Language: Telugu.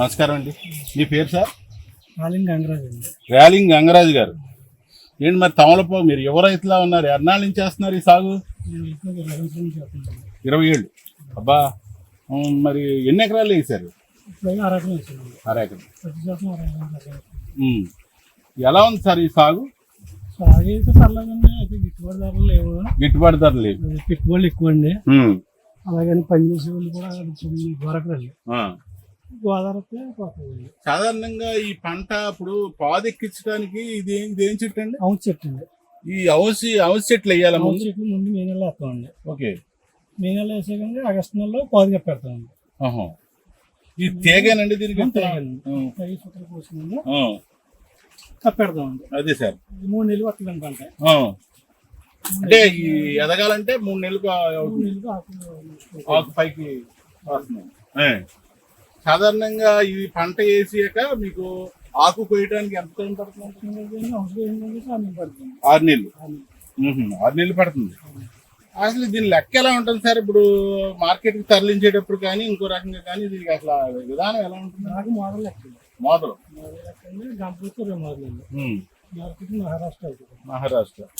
నమస్కారం అండి. మీ పేరు సార్? కాలింగ్ గంగరాజ్ అండి. ర్యాలింగ్ గంగరాజు గారు. ఏంటి మరి తమలపో మీరు యువ రైతులా ఉన్నారు? ఎన్నాళ్ళ నుంచి చేస్తున్నారు ఈ సాగు? ఇరవై ఏళ్ళు. అబ్బా మరి ఎన్ని ఎకరాలు వేసారు అరెకరం. ఎలా ఉంది సార్ ఈ సాగు? సాగు అయితే పర్లేదండి అయితే గిట్టుబాటు ధరలు లేవు. గిట్టుబాటు ధర లేదు అది పెట్టుబడులు ఎక్కువ అండి ఉమ్. అలాగే పనిచేసే వాళ్ళు కూడా. గోదావరి సాధారణంగా ఈ పంట ఇప్పుడు పాదు ఎక్కించడానికి ఇది ఏం ఇదేం చెట్టు అండి? అవును చెట్టు అండి. ఈ అవసి అవసి చెట్లు వేయాలి అవును ముందు చెట్లు ముందు మే నెలలో వేస్తామండి. ఓకే. మే నెలలో వేసాకండి ఆగస్టు నెలలో పాదుగా పెడతామండి ఆహా. ఈ తీగేనండి దీనికి. తగి ఆ. కప్పెడతామండి అదే సార్. ఇది మూడు నెలలు పట్టదండి పంట. ఆ. అంటే ఈ ఎదగాలంటే మూడు నెలలు ఆకు పైకి వస్తున్నాయి ఏ. సాధారణంగా ఈ పంట వేసాక మీకు ఆకు కొయ్యడానికి ఎంత టైం పడుతుంది ఆరు నెలలు. ఆరు నెలలు పడుతుంది. అసలు దీని లెక్క ఎలా ఉంటుంది సార్? ఇప్పుడు మార్కెట్కి తరలించేటప్పుడు కానీ ఇంకో రకంగా కానీ దీనికి అసలు విధానం ఎలా ఉంటుంది? నాకు మోడల్ లెక్క మోడల్. మార్కెట్ మహారాష్ట్ర మహారాష్ట్ర.